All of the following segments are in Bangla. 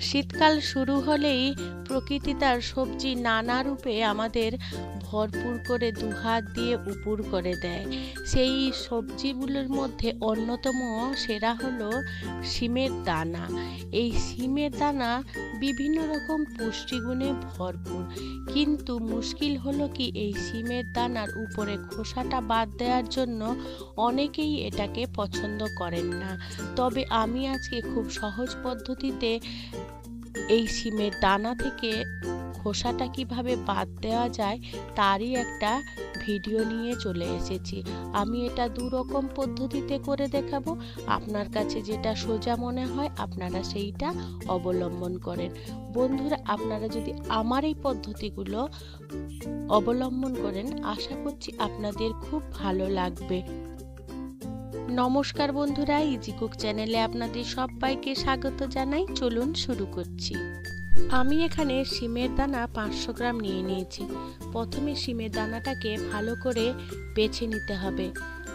শীতকাল শুরু হলেই প্রকৃতি তার সবজি নানা রূপে আমাদের ভরপুর করে দুহাত দিয়ে উপুর করে দেয়। সেই সবজিগুলোর মধ্যে অন্যতম সেরা হলো শিমের দানা। এই শিমের দানা বিভিন্ন রকম পুষ্টিগুণে ভরপুর। কিন্তু মুশকিল হলো কি এই শিমের দানার উপরে খোসাটা বাদ দেওয়ার জন্য অনেকেই এটাকে পছন্দ করেন না। তবে আমি আজকে খুব সহজ পদ্ধতিতে এই শিমের দানা থেকে খোসাটা কীভাবে বাদ দেওয়া যায় তারই একটা ভিডিও নিয়ে চলে এসেছি। আমি এটা দু রকম পদ্ধতিতে করে দেখাবো। আপনার কাছে যেটা সোজা মনে হয় আপনারা সেইটা অবলম্বন করেন। বন্ধুরা, আপনারা যদি আমার এই পদ্ধতিগুলো অবলম্বন করেন, আশা করছি আপনাদের খুব ভালো লাগবে। নমস্কার বন্ধুরা ইজি কুক চ্যানেলে আপনাদের সবাইকে স্বাগত জানাই। চলুন শুরু করছি। আমি এখানে শিমের দানা পাঁচশো গ্রাম নিয়ে নিয়েছি। প্রথমে শিমের দানাটাকে ভালো করে বেছে নিতে হবে।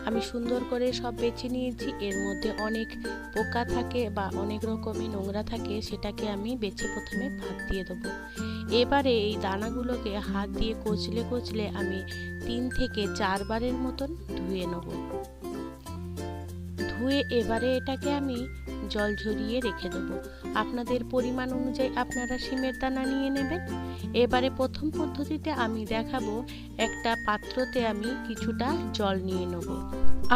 আমি সুন্দর করে সব বেছে নিয়েছি। এর মধ্যে অনেক পোকা থাকে বা অনেক রকমের নোংরা থাকে, সেটাকে আমি বেছে প্রথমে ভাত দিয়ে দেবো। এবারে এই দানাগুলোকে হাত দিয়ে কচলে কচলে আমি তিন থেকে চারবারের মতন ধুয়ে নেব। ধুয়ে এবারে এটাকে আমি জল ঝরিয়ে রেখে দেবো। আপনাদের পরিমাণ অনুযায়ী আপনারা শিমের দানা নিয়ে নেবেন। এবারে প্রথম পদ্ধতিতে আমি দেখাবো একটা পাত্রতে আমি কিছুটা জল নিয়ে নেব।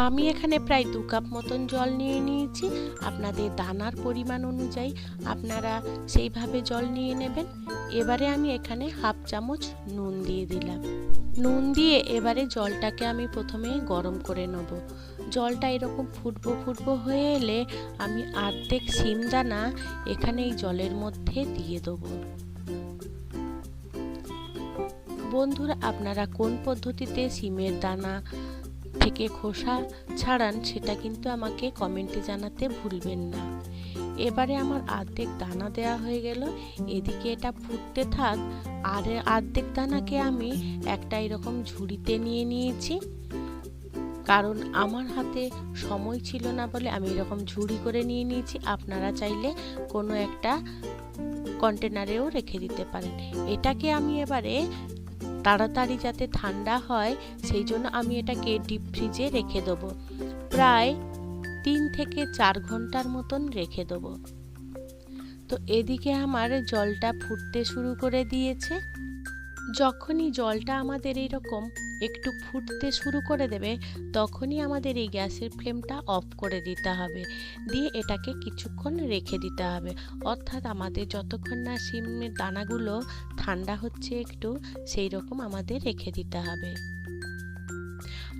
আমি এখানে প্রায় দু কাপ মতন জল নিয়ে নিয়েছি। আপনাদের দানার পরিমাণ অনুযায়ী আপনারা সেইভাবে জল নিয়ে নেবেন। এবারে আমি এখানে হাফ চামচ নুন দিয়ে দিলাম। নুন দিয়ে এবারে জলটাকে আমি প্রথমে গরম করে নেব। জলটা এরকম ফুটবো ফুটবো হয়ে এলে আমি আর্ধেক সিম দানা এখানে এই জলের মধ্যে দিয়ে দেবো। বন্ধুরা, আপনারা কোন পদ্ধতিতে সিমের দানা থেকে খোসা ছাড়ান সেটা কিন্তু আমাকে কমেন্টে জানাতে ভুলবেন না। এবারে আমার আর্ধেক দানা দেওয়া হয়ে গেল। এদিকে এটা ফুটতে থাক, আর আর্ধেক দানাকে আমি একটা এরকম ঝুড়িতে নিয়ে নিয়েছি। কারণ আমার হাতে সময় ছিল না বলে আমি এরকম ঝুড়ি করে নিয়ে নিয়েছি। আপনারা চাইলে কোনো একটা কন্টেনারেও রেখে দিতে পারেন। এটাকে আমি এবারে তাড়াতাড়ি যাতে ঠান্ডা হয়, সেই জন্য আমি এটাকে ডিপ ফ্রিজে রেখে দেবো। প্রায় তিন থেকে চার ঘণ্টার মতন রেখে দেবো। তো এদিকে আমার জলটা ফুটতে শুরু করে দিয়েছে। যখনই জলটা আমাদের এইরকম একটু ফুটতে শুরু করে দেবে, তখনই আমাদের এই গ্যাসের ফ্লেমটা অফ করে দিতে হবে। দিয়ে এটাকে কিছুক্ষণ রেখে দিতে হবে। অর্থাৎ আমাদের যতক্ষণ না সিমের দানাগুলো ঠান্ডা হচ্ছে একটু সেই রকম আমাদের রেখে দিতে হবে।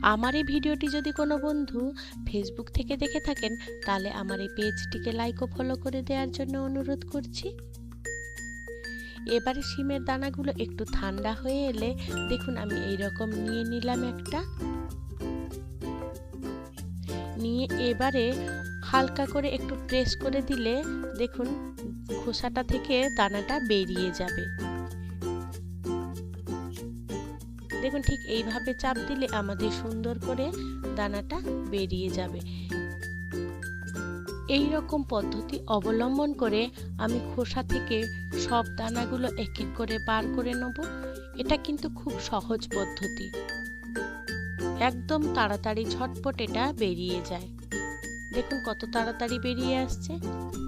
আমার এই ভিডিওটি যদি কোনো বন্ধু ফেসবুক থেকে দেখে থাকেন, তাহলে আমার এই পেজটিকে লাইক ও ফলো করে দেওয়ার জন্য অনুরোধ করছি। এবারে শিমের দানাগুলো একটু ঠান্ডা হয়ে এলে দেখুন আমি এই রকম নিয়ে নিলাম একটা। নিয়ে এবারে হালকা করে একটু প্রেস করে দিলে দেখুন খোসাটা থেকে দানাটা বেরিয়ে যাবে। দেখুন, ঠিক এইভাবে চাপ দিলে আমাদের সুন্দর করে দানাটা বেরিয়ে যাবে। এই রকম পদ্ধতি অবলম্বন করে আমি খোসা থেকে সব দানাগুলো এক এক করে বার করে নেব। এটা কিন্তু খুব সহজ পদ্ধতি। একদম তাড়াতাড়ি ঝটপট এটা বেরিয়ে যায়। দেখুন কত তাড়াতাড়ি বেরিয়ে আসছে।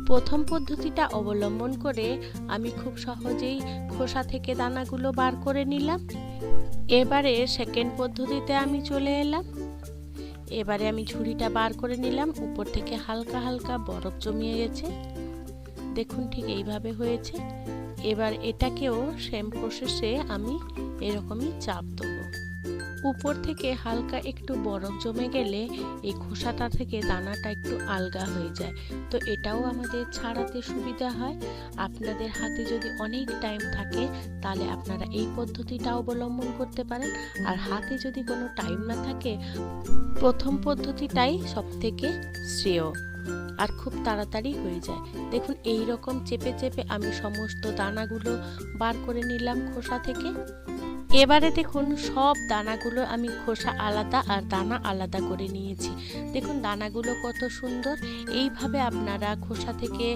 প্রথম পদ্ধতিটা অবলম্বন করে আমি খুব সহজেই খোসা থেকে দানাগুলো বার করে নিলাম। এবারে সেকেন্ড পদ্ধতিতে আমি চলে এলাম। এবারে আমি ঝুড়িটা বার করে নিলাম। উপর থেকে হালকা হালকা বরফ জমিয়ে গেছে। দেখুন ঠিক এইভাবে হয়েছে। এবার এটাকেও সেম প্রসেসে আমি এরকমই চাপ দেবো। উপর থেকে হালকা একটু বরফ জমে গেলে এই খোসাটা থেকে দানাটা একটু আলগা হয়ে যায়। তো এটাও আমাদের ছাড়াতে সুবিধা হয়। আপনাদের হাতে যদি অনেক টাইম থাকে, তাহলে আপনারা এই পদ্ধতিটা অবলম্বন করতে পারেন। আর হাতে যদি কোনো টাইম না থাকে, প্রথম পদ্ধতিটাই সব থেকে শ্রেয়। আর খুব তাড়াতাড়ি হয়ে যায়। দেখুন এই রকম চেপে চেপে আমি সমস্ত দানাগুলো বার করে নিলাম খোসা থেকে। এবারে দেখুন, সব দানাগুলো আমি খোসা আলাদা আর দানা আলাদা করে নিয়েছি। দেখুন, দানাগুলো কত সুন্দর। এইভাবে আপনারা খোসা থেকে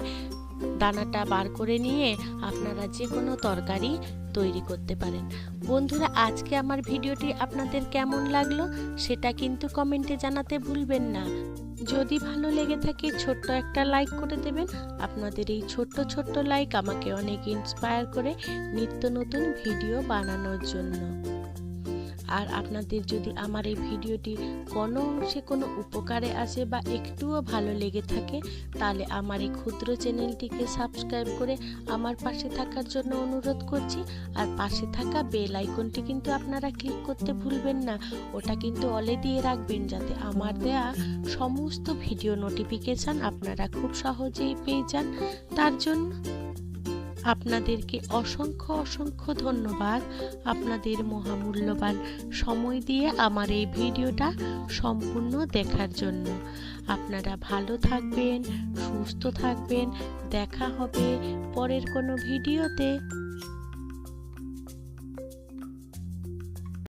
দানাটা বার করে নিয়ে আপনারা যে কোনো তরকারি তৈরি করতে পারেন। বন্ধুরা, আজকে আমার ভিডিওটি আপনাদের কেমন লাগল সেটা কিন্তু কমেন্টে জানাতে ভুলবেন না। যদি ভালো লেগে থাকে, ছোট্ট একটা লাইক করে দেবেন। আপনাদের এই ছোট্ট ছোট্ট লাইক আমাকে অনেক ইন্সপায়ার করে নিত্য নতুন ভিডিও বানানোর জন্য। আর আপনাদের যদি আমার এই ভিডিওটি কোনো অংশে কোনো উপকারে আসে বা একটুও ভালো লেগে থাকে, তাহলে আমার এই ক্ষুদ্র চ্যানেলটিকে সাবস্ক্রাইব করে আমার পাশে থাকার জন্য অনুরোধ করছি। আর পাশে থাকা বেল আইকনটি কিন্তু আপনারা ক্লিক করতে ভুলবেন না। ওটা কিন্তু অলে দিয়ে রাখবেন যাতে আমার দেয়া সমস্ত ভিডিও নোটিফিকেশান আপনারা খুব সহজেই পেয়ে যান। তার জন্য আপনাদেরকে অসংখ্য অসংখ্য ধন্যবাদ আপনাদের মহামূল্যবান সময় দিয়ে আমার এই ভিডিওটা সম্পূর্ণ দেখার জন্য। আপনারা ভালো থাকবেন, সুস্থ থাকবেন, দেখা হবে পরের কোনো ভিডিওতে।